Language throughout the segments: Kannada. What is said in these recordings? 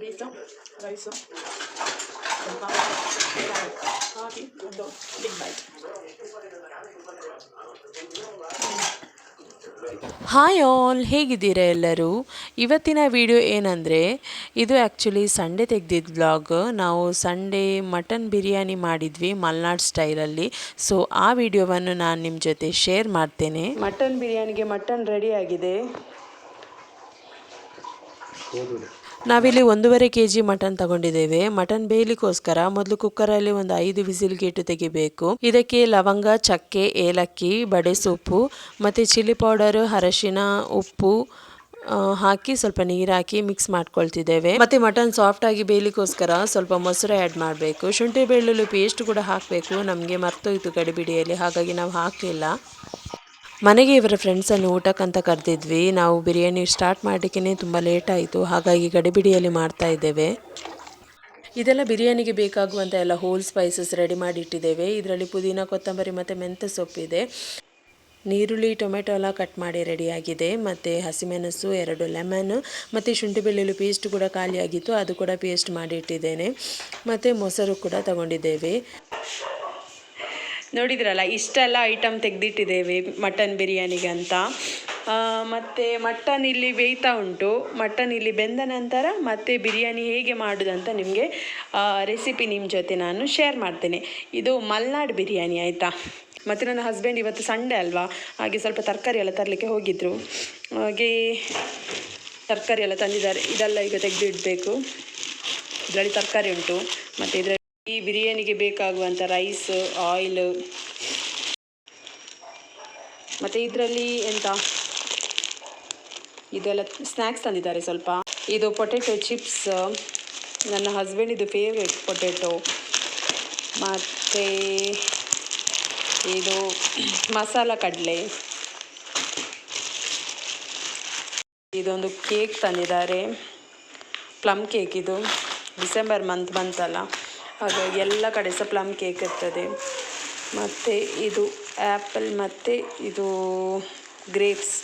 ಪೀಸು ರೈಸು ಸ್ವಲ್ಪ ಹಾಕಿ ಒಂದು ಬಿಗ್ ಬೈಟ್ ಹಾಯ್ ಆಲ್ ಹೇಗಿದ್ದೀರಾ ಎಲ್ಲರೂ? ಇವತ್ತಿನ ವಿಡಿಯೋ ಏನಂದರೆ ಇದು ಆ್ಯಕ್ಚುಲಿ ಸಂಡೇ ತೆಗೆದಿದ್ದ ವ್ಲಾಗ್ ನಾವು ಸಂಡೇ ಮಟನ್ ಬಿರಿಯಾನಿ ಮಾಡಿದ್ವಿ ಮಲ್ನಾಡ್ ಸ್ಟೈಲಲ್ಲಿ ಸೊ ಆ ವಿಡಿಯೋವನ್ನು ನಾನು ನಿಮ್ಮ ಜೊತೆ ಶೇರ್ ಮಾಡ್ತೇನೆ. ಮಟನ್ ಬಿರಿಯಾನಿಗೆ ಮಟನ್ ರೆಡಿ ಆಗಿದೆ. ನಾವಿಲ್ಲಿ ಒಂದೂವರೆ ಕೆ ಜಿ ಮಟನ್ ತಗೊಂಡಿದ್ದೇವೆ. ಮಟನ್ ಬೇಯಲಿಕ್ಕೋಸ್ಕರ ಮೊದಲು ಕುಕ್ಕರಲ್ಲಿ ಒಂದು ಐದು ವಿಸಿಲ್ ಗೇಟು ತೆಗಿಬೇಕು. ಇದಕ್ಕೆ ಲವಂಗ, ಚಕ್ಕೆ, ಏಲಕ್ಕಿ, ಬಡೆ ಸೊಪ್ಪು, ಮತ್ತು ಚಿಲ್ಲಿ ಪೌಡರು, ಅರಶಿನ, ಉಪ್ಪು ಹಾಕಿ ಸ್ವಲ್ಪ ನೀರು ಹಾಕಿ ಮಿಕ್ಸ್ ಮಾಡ್ಕೊಳ್ತಿದ್ದೇವೆ. ಮತ್ತೆ ಮಟನ್ ಸಾಫ್ಟ್ ಆಗಿ ಬೇಯಲಿಕ್ಕೋಸ್ಕರ ಸ್ವಲ್ಪ ಮೊಸರು ಆ್ಯಡ್ ಮಾಡಬೇಕು. ಶುಂಠಿ ಬೆಳ್ಳುಳ್ಳಿ ಪೇಸ್ಟ್ ಕೂಡ ಹಾಕಬೇಕು. ನಮಗೆ ಮರ್ತೋಯ್ತು ಗಡಿಬಿಡಿಯಲ್ಲಿ, ಹಾಗಾಗಿ ನಾವು ಹಾಕಲಿಲ್ಲ. ಮನೆಗೆ ಇವರ ಫ್ರೆಂಡ್ಸನ್ನು ಊಟಕ್ಕಂತ ಕರೆದಿದ್ವಿ. ನಾವು ಬಿರಿಯಾನಿ ಸ್ಟಾರ್ಟ್ ಮಾಡಲಿಕ್ಕೆ ತುಂಬ ಲೇಟ್ ಆಯಿತು. ಹಾಗಾಗಿ ಗಡಿಬಿಡಿಯಲ್ಲಿ ಮಾಡ್ತಾ ಇದ್ದೇವೆ. ಇದೆಲ್ಲ ಬಿರಿಯಾನಿಗೆ ಬೇಕಾಗುವಂಥ ಎಲ್ಲ ಹೋಲ್ ಸ್ಪೈಸಸ್ ರೆಡಿ ಮಾಡಿ ಇಟ್ಟಿದ್ದೇವೆ. ಇದರಲ್ಲಿ ಪುದೀನ, ಕೊತ್ತಂಬರಿ ಮತ್ತು ಮೆಂತ್ಯ ಸೊಪ್ಪಿದೆ ನೀರುಳ್ಳಿ, ಟೊಮೆಟೊ ಎಲ್ಲ ಕಟ್ ಮಾಡಿ ರೆಡಿಯಾಗಿದೆ ಮತ್ತು ಹಸಿಮೆಣಸು, ಎರಡು ಲೆಮನ್ ಮತ್ತು ಶುಂಠಿ ಬೆಳ್ಳುಳ್ಳಿ ಪೇಸ್ಟ್ ಕೂಡ ಖಾಲಿಯಾಗಿತ್ತು. ಅದು ಕೂಡ ಪೇಸ್ಟ್ ಮಾಡಿ ಇಟ್ಟಿದ್ದೇನೆ. ಮತ್ತು ಮೊಸರು ಕೂಡ ತಗೊಂಡಿದ್ದೇವೆ. ನೋಡಿದ್ರಲ್ಲ, ಇಷ್ಟೆಲ್ಲ ಐಟಮ್ ತೆಗೆದಿಟ್ಟಿದ್ದೇವೆ ಮಟನ್ ಬಿರಿಯಾನಿಗೆ ಅಂತ. ಮತ್ತೆ ಮಟನ್ ಇಲ್ಲಿ ಬೇಯ್ತಾ ಉಂಟು. ಮಟನ್ ಇಲ್ಲಿ ಬೆಂದ ನಂತರ ಮತ್ತೆ ಬಿರಿಯಾನಿ ಹೇಗೆ ಮಾಡೋದಂತ ನಿಮಗೆ ರೆಸಿಪಿ ನಿಮ್ಮ ಜೊತೆ ನಾನು ಶೇರ್ ಮಾಡ್ತೇನೆ. ಇದು ಮಲ್ನಾಡ್ ಬಿರಿಯಾನಿ, ಆಯಿತಾ? ಮತ್ತು ನನ್ನ ಹಸ್ಬೆಂಡ್ ಇವತ್ತು ಸಂಡೇ ಅಲ್ವಾ? ಹಾಗೆ ಸ್ವಲ್ಪ ತರಕಾರಿ ಎಲ್ಲ ತರಲಿಕ್ಕೆ ಹೋಗಿದ್ದರು ಹಾಗೆ ತರಕಾರಿ ಎಲ್ಲ ತಂದಿದ್ದಾರೆ. ಇದೆಲ್ಲ ಈಗ ತೆಗೆದಿಡಬೇಕು. ಇದರಲ್ಲಿ ತರಕಾರಿ ಉಂಟು. ಮತ್ತು ಇದರಲ್ಲಿ ಈ ಬಿರಿಯಾನಿಗೆ ಬೇಕಾಗುವಂಥ ರೈಸ್ ಆಯಿಲ್ ಮತ್ತು ಇದರಲ್ಲಿ ಎಂತ? ಇದೆಲ್ಲ ಸ್ನ್ಯಾಕ್ಸ್ ತಂದಿದ್ದಾರೆ ಸ್ವಲ್ಪ. ಇದು ಪೊಟೆಟೊ ಚಿಪ್ಸ್ ನನ್ನ ಹಸ್ಬೆಂಡ್ ಇದು ಫೇವ್ರೆಟ್ ಪೊಟೆಟೊ ಮತ್ತು ಇದು ಮಸಾಲ ಕಡಲೆ. ಇದೊಂದು ಕೇಕ್ ತಂದಿದ್ದಾರೆ. ಪ್ಲಮ್ ಕೇಕ್ ಇದು. ಡಿಸೆಂಬರ್ ಮಂತ್ ಬಂತಲ್ಲ. ಹಾಗಾಗಿ ಎಲ್ಲ ಕಡೆ ಸಹ ಪ್ಲಮ್ ಕೇಕ್ ಇರ್ತದೆ. ಮತ್ತು ಇದು ಆ್ಯಪಲ್ ಮತ್ತು ಇದು ಗ್ರೇಪ್ಸ್.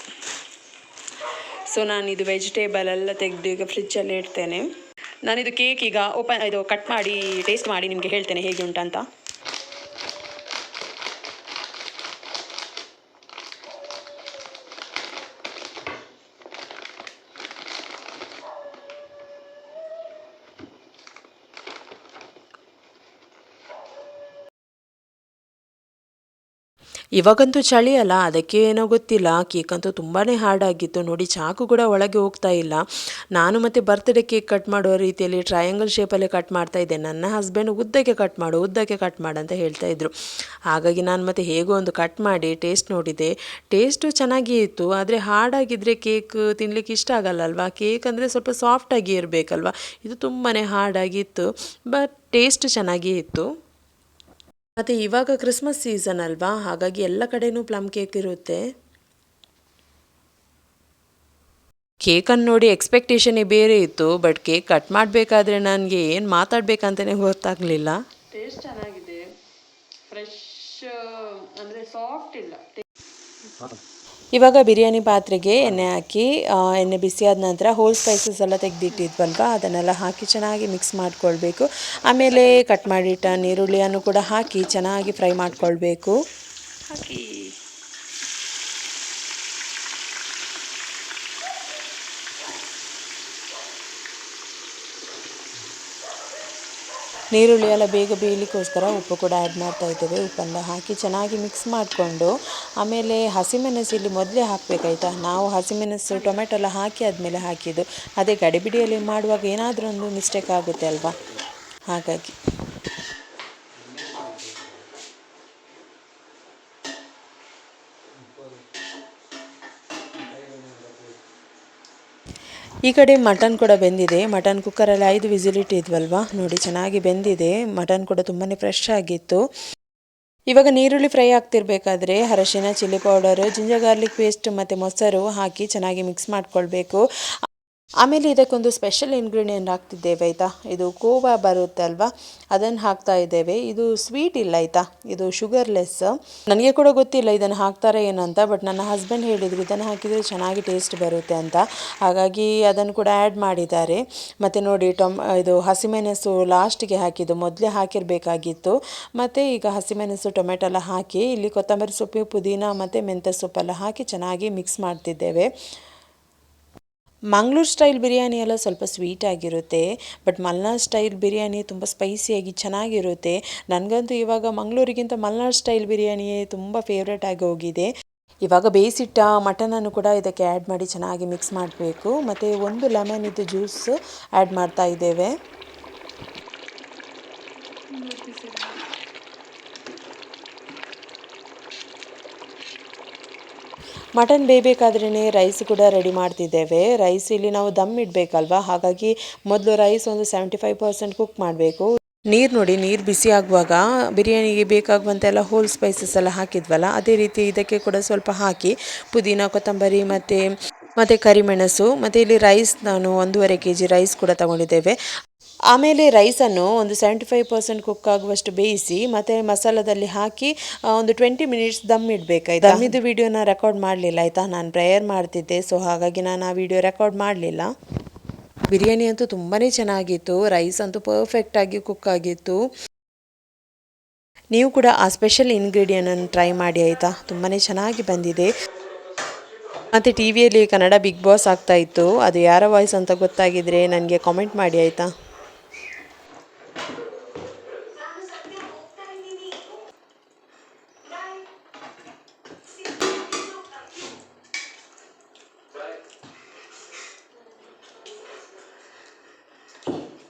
ಸೊ ನಾನು ಇದು ವೆಜಿಟೇಬಲ್ ಎಲ್ಲ ತೆಗೆದು ಈಗ ಫ್ರಿಜ್ಜಲ್ಲಿ ಇಡ್ತೇನೆ. ನಾನಿದು ಕೇಕ್ ಈಗ ಓಪನ್ ಇದು ಕಟ್ ಮಾಡಿ ಟೇಸ್ಟ್ ಮಾಡಿ ನಿಮಗೆ ಹೇಳ್ತೇನೆ ಹೇಗೆ ಉಂಟಂತ. ಇವಾಗಂತೂ ಚಳಿ ಅಲ್ಲ, ಅದಕ್ಕೆ ಏನೋ ಗೊತ್ತಿಲ್ಲ. ಕೇಕ್ ಅಂತೂ ತುಂಬಾ ಹಾರ್ಡಾಗಿತ್ತು ನೋಡಿ, ಚಾಕು ಕೂಡ ಒಳಗೆ ಹೋಗ್ತಾ ಇಲ್ಲ. ನಾನು ಮತ್ತು ಬರ್ತ್ಡೇ ಕೇಕ್ ಕಟ್ ಮಾಡುವ ರೀತಿಯಲ್ಲಿ ಟ್ರಯಾಂಗಲ್ ಶೇಪಲ್ಲಿ ಕಟ್ ಮಾಡ್ತಾ ಇದ್ದೆ. ನನ್ನ ಹಸ್ಬೆಂಡ್ ಉದ್ದಕ್ಕೆ ಕಟ್ ಮಾಡು, ಉದ್ದಕ್ಕೆ ಕಟ್ ಮಾಡು ಅಂತ ಹೇಳ್ತಾ ಇದ್ರು. ಹಾಗಾಗಿ ನಾನು ಮತ್ತೆ ಹೇಗೋ ಒಂದು ಕಟ್ ಮಾಡಿ ಟೇಸ್ಟ್ ನೋಡಿದೆ. ಟೇಸ್ಟು ಚೆನ್ನಾಗಿಯೇ ಇತ್ತು. ಆದರೆ ಹಾರ್ಡಾಗಿದ್ದರೆ ಕೇಕ್ ತಿನ್ನಲಿಕ್ಕೆ ಇಷ್ಟ ಆಗಲ್ಲ ಅಲ್ವಾ? ಕೇಕ್ ಅಂದರೆ ಸ್ವಲ್ಪ ಸಾಫ್ಟಾಗಿ ಇರಬೇಕಲ್ವಾ? ಇದು ತುಂಬಾ ಹಾರ್ಡಾಗಿತ್ತು ಬಟ್ ಟೇಸ್ಟ್ ಚೆನ್ನಾಗಿಯೇ ಇತ್ತು. ಮತ್ತು ಇವಾಗ ಕ್ರಿಸ್ಮಸ್ ಸೀಸನ್ ಅಲ್ವಾ? ಹಾಗಾಗಿ ಎಲ್ಲ ಕಡೆನೂ ಪ್ಲಮ್ ಕೇಕ್ ಇರುತ್ತೆ. ಕೇಕನ್ನು ನೋಡಿ ಎಕ್ಸ್ಪೆಕ್ಟೇಷನೇ ಬೇರೆ ಇತ್ತು ಬಟ್ ಕೇಕ್ ಕಟ್ ಮಾಡಬೇಕಾದ್ರೆ ನನಗೆ ಏನು ಮಾತಾಡಬೇಕಂತಲೇ ಗೊತ್ತಾಗಲಿಲ್ಲ. ಟೇಸ್ಟ್ ಚೆನ್ನಾಗಿದೆ. ಫ್ರೆಶ್ ಅಂದರೆ ಸಾಫ್ಟ್ ಇಲ್ಲ. ಇವಾಗ ಬಿರಿಯಾನಿ ಪಾತ್ರೆಗೆ ಎಣ್ಣೆ ಹಾಕಿ ಎಣ್ಣೆ ಬಿಸಿಯಾದ ನಂತರ ಹೋಲ್ ಸ್ಪೈಸಸ್ ಎಲ್ಲ ತೆಗೆದಿಟ್ಟಿದ್ವಲ್ವ, ಅದನ್ನೆಲ್ಲ ಹಾಕಿ ಚೆನ್ನಾಗಿ ಮಿಕ್ಸ್ ಮಾಡ್ಕೊಳ್ಬೇಕು. ಆಮೇಲೆ ಕಟ್ ಮಾಡಿಟ್ಟ ನೀರುಳ್ಳಿಯನ್ನು ಕೂಡ ಹಾಕಿ ಚೆನ್ನಾಗಿ ಫ್ರೈ ಮಾಡಿಕೊಳ್ಬೇಕು. ಹಾಕಿ. ನೀರುಳ್ಳಿ ಎಲ್ಲ ಬೇಗ ಬೇಯಲಿಕ್ಕೋಸ್ಕರ ಉಪ್ಪು ಕೂಡ ಆ್ಯಡ್ ಮಾಡ್ತಾ ಇದ್ದೇವೆ. ಉಪ್ಪನ್ನು ಹಾಕಿ ಚೆನ್ನಾಗಿ ಮಿಕ್ಸ್ ಮಾಡಿಕೊಂಡು, ಆಮೇಲೆ ಹಸಿಮೆಣಸು ಇಲ್ಲಿ ಮೊದಲೇ ಹಾಕಬೇಕಾಯ್ತಾ? ನಾವು ಹಸಿಮೆಣಸು, ಟೊಮೆಟೊ ಎಲ್ಲ ಹಾಕಿ ಆದಮೇಲೆ ಹಾಕಿದ್ದು. ಅದೇ ಗಡಿಬಿಡಿಯಲ್ಲಿ ಮಾಡುವಾಗ ಏನಾದರೂ ಒಂದು ಮಿಸ್ಟೇಕ್ ಆಗುತ್ತೆ ಅಲ್ವಾ? ಹಾಗಾಗಿ. ಈ ಕಡೆ ಮಟನ್ ಕೂಡ ಬೆಂದಿದೆ. ಮಟನ್ ಕುಕ್ಕರಲ್ಲಿ ಐದು ವಿಸಿಲ್ ಇಟ್ಟಿದ್ವಲ್ವಾ ನೋಡಿ, ಚೆನ್ನಾಗಿ ಬೆಂದಿದೆ. ಮಟನ್ ಕೂಡ ತುಂಬಾ ಫ್ರೆಶ್ ಆಗಿತ್ತು. ಇವಾಗ ನೀರುಳ್ಳಿ ಫ್ರೈ ಆಗ್ತಿರ್ಬೇಕಾದ್ರೆ ಅರಶಿನ chilli powder ginger garlic paste ಮತ್ತು ಮೊಸರು ಹಾಕಿ ಚೆನ್ನಾಗಿ ಮಿಕ್ಸ್ ಮಾಡ್ಕೊಳ್ಬೇಕು. ಆಮೇಲೆ ಇದಕ್ಕೊಂದು ಸ್ಪೆಷಲ್ ಇಂಗ್ರೀಡಿಯೆಂಟ್ ಹಾಕ್ತಿದ್ದೇವೆ, ಆಯಿತಾ? ಇದು ಕೋವಾ ಬರುತ್ತೆ ಅಲ್ವಾ? ಅದನ್ನು ಹಾಕ್ತಾ ಇದ್ದೇವೆ. ಇದು ಸ್ವೀಟ್ ಇಲ್ಲ, ಆಯಿತಾ? ಇದು ಶುಗರ್ಲೆಸ್ ನನಗೆ ಕೂಡ ಗೊತ್ತಿಲ್ಲ ಇದನ್ನು ಹಾಕ್ತಾರೆ ಏನಂತ ಬಟ್ ನನ್ನ ಹಸ್ಬೆಂಡ್ ಹೇಳಿದರು, ಇದನ್ನು ಹಾಕಿದರೆ ಚೆನ್ನಾಗಿ ಟೇಸ್ಟ್ ಬರುತ್ತೆ ಅಂತ. ಹಾಗಾಗಿ ಅದನ್ನು ಕೂಡ ಆ್ಯಡ್ ಮಾಡಿದ್ದಾರೆ. ಮತ್ತು ನೋಡಿ, ಟೊಮ್, ಇದು ಹಸಿಮೆಣಸು ಲಾಸ್ಟಿಗೆ ಹಾಕಿದ್ದು, ಮೊದಲೇ ಹಾಕಿರಬೇಕಾಗಿತ್ತು. ಮತ್ತು ಈಗ ಹಸಿಮೆಣಸು, ಟೊಮೆಟೊ ಎಲ್ಲ ಹಾಕಿ, ಇಲ್ಲಿ ಕೊತ್ತಂಬರಿ ಸೊಪ್ಪು, ಪುದೀನ ಮತ್ತು ಮೆಂತ್ಯ ಸೊಪ್ಪೆಲ್ಲ ಹಾಕಿ ಚೆನ್ನಾಗಿ ಮಿಕ್ಸ್ ಮಾಡ್ತಿದ್ದೇವೆ. ಮಂಗಳೂರು ಸ್ಟೈಲ್ ಬಿರಿಯಾನಿ ಎಲ್ಲ ಸ್ವಲ್ಪ ಸ್ವೀಟ್ ಆಗಿರುತ್ತೆ, ಬಟ್ ಮಲ್ನಾಡ್ ಸ್ಟೈಲ್ ಬಿರಿಯಾನಿ ತುಂಬ ಸ್ಪೈಸಿಯಾಗಿ ಚೆನ್ನಾಗಿರುತ್ತೆ. ನನಗಂತೂ ಇವಾಗ ಮಂಗಳೂರಿಗಿಂತ ಮಲ್ನಾಡ್ ಸ್ಟೈಲ್ ಬಿರಿಯಾನಿಯೇ ತುಂಬ ಫೇವ್ರೇಟ್ ಆಗಿ ಹೋಗಿದೆ. ಇವಾಗ ಬೇಯಿಸಿಟ್ಟ ಮಟನನ್ನು ಕೂಡ ಇದಕ್ಕೆ ಆ್ಯಡ್ ಮಾಡಿ ಚೆನ್ನಾಗಿ ಮಿಕ್ಸ್ ಮಾಡಬೇಕು. ಮತ್ತು ಒಂದು ಲೆಮನ್ ಇದು ಜ್ಯೂಸ್ ಆ್ಯಡ್ ಮಾಡ್ತಾ ಇದ್ದೇವೆ. ಮಟನ್ ಬೇಯಬೇಕಾದ್ರೇ ರೈಸ್ ಕೂಡ ರೆಡಿ ಮಾಡ್ತಿದ್ದೇವೆ. ರೈಸ್ ಇಲ್ಲಿ ನಾವು ದಮ್ ಇಡಬೇಕಲ್ವಾ? ಹಾಗಾಗಿ ಮೊದಲು ರೈಸ್ ಒಂದು ಸೆವೆಂಟಿ ಫೈವ್ ಪರ್ಸೆಂಟ್ ಕುಕ್ ಮಾಡಬೇಕು. ನೀರು ನೋಡಿ, ನೀರು ಬಿಸಿ ಆಗುವಾಗ ಬಿರಿಯಾನಿಗೆ ಬೇಕಾಗುವಂತೆಲ್ಲ ಹೋಲ್ ಸ್ಪೈಸಸ್ ಎಲ್ಲ ಹಾಕಿದ್ವಲ್ಲ, ಅದೇ ರೀತಿ ಇದಕ್ಕೆ ಕೂಡ ಸ್ವಲ್ಪ ಹಾಕಿ ಪುದೀನ, ಕೊತ್ತಂಬರಿ ಮತ್ತು ಮತ್ತು ಕರಿಮೆಣಸು, ಮತ್ತು ಇಲ್ಲಿ ರೈಸ್ ನಾನು ಒಂದೂವರೆ ಕೆ ಜಿ ರೈಸ್ ಕೂಡ ತಗೊಂಡಿದ್ದೇವೆ. ಆಮೇಲೆ ರೈಸನ್ನು ಒಂದು ಸೆವೆಂಟಿ ಫೈವ್ ಪರ್ಸೆಂಟ್ ಕುಕ್ ಆಗುವಷ್ಟು ಬೇಯಿಸಿ, ಮತ್ತೆ ಮಸಾಲದಲ್ಲಿ ಹಾಕಿ ಒಂದು ಟ್ವೆಂಟಿ ಮಿನಿಟ್ಸ್ ದಮ್ ಇಡಬೇಕಾಯ್ತು ದಮ್ಮಿದು ವಿಡಿಯೋನ ರೆಕಾರ್ಡ್ ಮಾಡಲಿಲ್ಲ, ಆಯಿತಾ? ನಾನು ಪ್ರೇಯರ್ ಮಾಡ್ತಿದ್ದೆ ಸೊ ಹಾಗಾಗಿ ನಾನು ಆ ವಿಡಿಯೋ ರೆಕಾರ್ಡ್ ಮಾಡಲಿಲ್ಲ. ಬಿರಿಯಾನಿ ಅಂತೂ ತುಂಬಾ ಚೆನ್ನಾಗಿತ್ತು ರೈಸ್ ಅಂತೂ ಪರ್ಫೆಕ್ಟಾಗಿ ಕುಕ್ ಆಗಿತ್ತು. ನೀವು ಕೂಡ ಆ ಸ್ಪೆಷಲ್ ಇಂಗ್ರೀಡಿಯಂಟನ್ನು ಟ್ರೈ ಮಾಡಿ, ಆಯಿತಾ? ತುಂಬಾ ಚೆನ್ನಾಗಿ ಬಂದಿದೆ. ಮತ್ತು ಟಿ ವಿಯಲ್ಲಿ ಕನ್ನಡ ಬಿಗ್ ಬಾಸ್ ಆಗ್ತಾ ಇತ್ತು, ಅದು ಯಾರ ವಾಯ್ಸ್ ಅಂತ ಗೊತ್ತಾಗಿದ್ರೆ ನನಗೆ ಕಾಮೆಂಟ್ ಮಾಡಿ, ಆಯಿತಾ?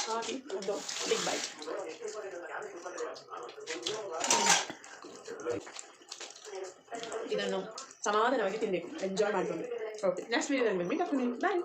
ಎಲ್ಲ ಹಾಕಿ ಒಂದು ಬಿಗ್ ಬೈಟ್ ಇದನ್ನು ಸಮಾಧಾನವಾಗಿ ತಿನ್ಬೇಕು ಎಂಜಾಯ್ ಮಾಡ್ಕೊಂಡು ಓಕೆ ನೆಕ್ಸ್ಟ್ ವೀಡಿಯೋದಲ್ಲಿ ಮೀಟ್ ಆಗ್ತೀನಿ ಬಾಯ್